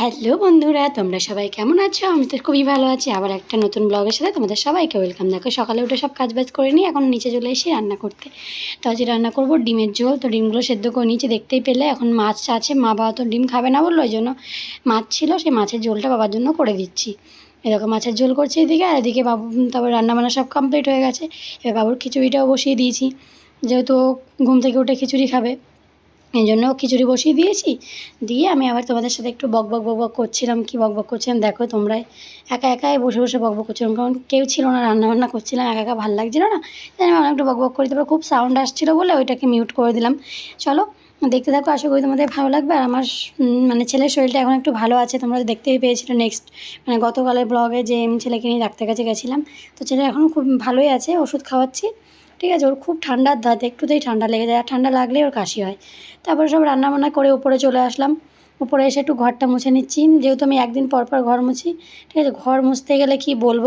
Hello বন্ধুরা, তোমরা সবাই কেমন আছো? আমি তো খুবই ভালো আছি। আবার একটা নতুন ব্লগের সাথে তোমাদের সবাইকে ওয়েলকাম দেখো, সকালে উঠে সব কাজ বাজ করে নিই এখন নিচে চলে এসে রান্না করতে। তো আজ রান্না করব ডিমের ঝোল। তো ডিমগুলো সেদ্ধ করে নিচে দেখতেই পেলে। এখন মাছ আছে, মা বাবা তো ডিম খাবে না বলল ওই জন্য মাছ ছিল, সেই মাছের ঝোলটা বাবার জন্য করে দিচ্ছি। এরকম মাছের ঝোল করছে এদিকে, আর এদিকে বাবু, তারপর রান্না বান্না সব কমপ্লিট হয়ে গেছে। এবার বাবুর খিচুড়িটাও বসিয়ে দিয়েছি। যেহেতু ঘুম থেকে উঠে খিচুড়ি খাবে এই জন্য খিচুড়ি বসিয়ে দিয়েছি। দিয়ে আমি আবার তোমাদের সাথে একটু বক বক বক করছিলাম। কি বক বক করছিলাম? দেখো তোমরাই। একা একাই বসে বসে বক বক করছিলাম। কারণ কেউ ছিল না রান্না বান্না করছিলাম, একা একা ভালো লাগছিল না। তাই আমি একটু বক বক করি। তারপর খুব সাউন্ড আসছিল বলে ওইটাকে মিউট করে দিলাম। চলো, দেখতে থাকো। আশা করি তোমাদের ভালো লাগবে। আর আমার মানে ছেলের শরীরটা এখন একটু ভালো আছে। তোমরা দেখতেই পেয়েছিলে নেক্সট মানে গতকালের ব্লগে যে আমি ছেলেকে নিয়ে ডাক্তার কাছে গেছিলাম। তো ছেলে এখনও খুব ভালোই আছে। ওষুধ খাওয়াচ্ছি। ঠিক আছে, ওর খুব ঠান্ডার ধাত একটুতেই ঠান্ডা লেগে যায়, আর ঠান্ডা লাগলেই ওর কাশি হয়। তারপরে সব রান্না বান্না করে উপরে চলে আসলাম। উপরে এসে একটু ঘরটা মুছে নিচ্ছি। যেহেতু আমি একদিন পর পর ঘর মুছি, ঠিক আছে, ঘর মুছতে গেলে কি বলব,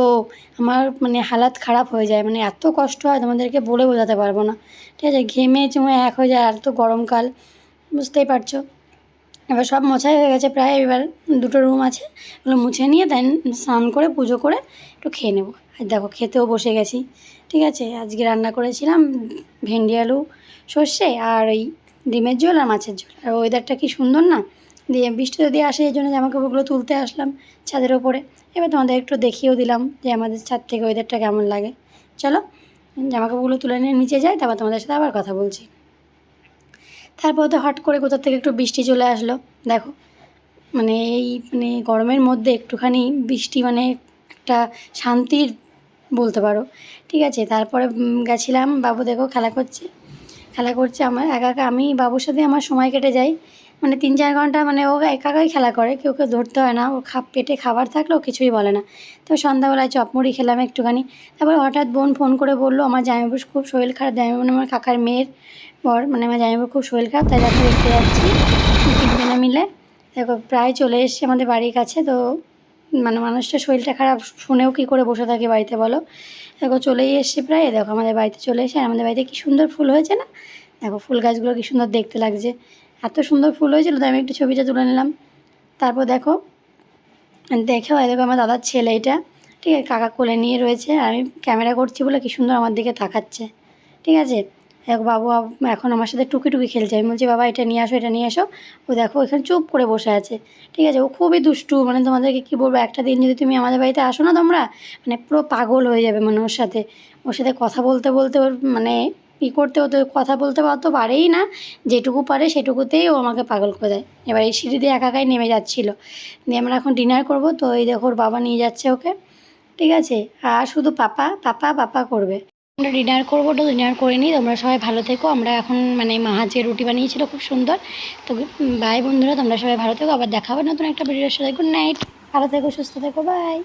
আমার মানে হালাত খারাপ হয়ে যায়। মানে এত কষ্ট হয়, তোমাদেরকে বলে বোঝাতে পারব না। ঠিক আছে, ঘেমে চুমে এক হয়ে যায়, আর তো গরমকাল, বুঝতেই পারছ। এবার সব মোছাই হয়ে গেছে প্রায়, এবার দুটো রুম আছে, ওগুলো মুছে নিয়ে দেন, স্নান করে, পুজো করে একটু খেয়ে নেব। আর দেখো, খেতেও বসে গেছি। ঠিক আছে, আজকে রান্না করেছিলাম ভেন্ডি আলু, সর্ষে আর ওই ডিমের ঝোল আর মাছের ঝোল। আর ওয়েদারটা কি সুন্দর না? দিয়ে বৃষ্টি যদি আসে, এই জন্য জামা কাপড়গুলো তুলতে আসলাম ছাদের ওপরে। এবার তোমাদের একটু দেখিয়েও দিলাম যে আমাদের ছাদ থেকে ওয়েদারটা কেমন লাগে। চলো জামা কাপড়গুলো তুলে নিয়ে নিচে যাই, তারপর তোমাদের সাথে আবার কথা বলছি। তারপর তো হট করে কোথা থেকে একটু বৃষ্টি চলে আসলো। দেখো মানে এই মানে গরমের মধ্যে একটুখানি বৃষ্টি মানে একটা শান্তির বলতে পারো। ঠিক আছে, তারপরে গেছিলাম, বাবু দেখো খেলা করছে। খেলা করছে, আমার একা একা, আমি বাবুর সাথে আমার সময় কেটে যাই মানে তিন চার ঘণ্টা মানে ও একা একাই খেলা করে, কেউ কেউ ধরতে হয় না। ও খা, পেটে খাবার থাকলেও কিছুই বলে না। তো সন্ধ্যাবেলায় চপমুড়ি খেলাম একটুখানি। তারপর হঠাৎ বোন ফোন করে বলল, আমার জামাইবাবুর খুব শরীর খারাপ। জামাইবাবু মানে আমার কাকার মেয়ের বর মানে আমার জামাইবাবুর খুব শরীর খারাপ, তাই তাকে দেখতে যাচ্ছি। তিনজনে মিলে, দেখো, প্রায় চলে এসছে আমাদের বাড়ির কাছে, তো মানে মানুষটার শরীরটা খারাপ, শুনেও কী করে বসে থাকে বাড়িতে বলো? দেখো চলেই এসছে প্রায়, দেখো আমাদের বাড়িতে চলে এসে আর আমাদের বাড়িতে কি সুন্দর ফুল হয়েছে না? দেখো ফুল গাছগুলো কি সুন্দর দেখতে লাগছে। এত সুন্দর ফুল হয়েছিল তো আমি একটু ছবিটা তুলে নিলাম। তারপর দেখো, দেখেও দেখো আমার দাদার ছেলে এটা, ঠিক আছে? কাকা কোলে নিয়ে রয়েছে আর আমি ক্যামেরা করছি বলে কি সুন্দর আমার দিকে তাকাচ্ছে। ঠিক আছে? দেখো বাবু এখন আমার সাথে টুকি টুকি খেলছে। আমি বলছি, বাবা, এটা নিয়ে আসো, এটা নিয়ে আসো। ও দেখো, এখানে চুপ করে বসে আছে। ঠিক আছে, ও খুবই দুষ্টু মানে তোমাদেরকে কী বলব, একটা দিন যদি তুমি আমাদের বাড়িতে আসো না তোমরা মানে পুরো পাগল হয়ে যাবে মানে ওর সাথে। ওর সাথে কথা বলতে বলতে ওর মানে ই করতে হতে কথা বলতে তো পারেই না। যেটুকু পারে সেটুকুতেই ও আমাকে পাগল করে দেয়। এবার এই সিঁড়ি দিয়ে একাকাই নেমে যাচ্ছিল। দিয়ে আমরা এখন ডিনার করব। তো এই দেখো, ওর বাবা নিয়ে যাচ্ছে ওকে। ঠিক আছে, আর শুধু পাপা পাপা পাপা করবে। আমরা ডিনার করব তো ডিনার করে নিই। তোমরা সবাই ভালো থেকো। আমরা এখন মানে মা যে রুটি বানিয়েছিল খুব সুন্দর। তো বাই বন্ধুরা, তোমরা সবাই ভালো থেকো। আবার দেখাবো নতুন একটা ভিডিওর সাথে। গুড নাইট ভালো থেকো, সুস্থ থেকো। বাই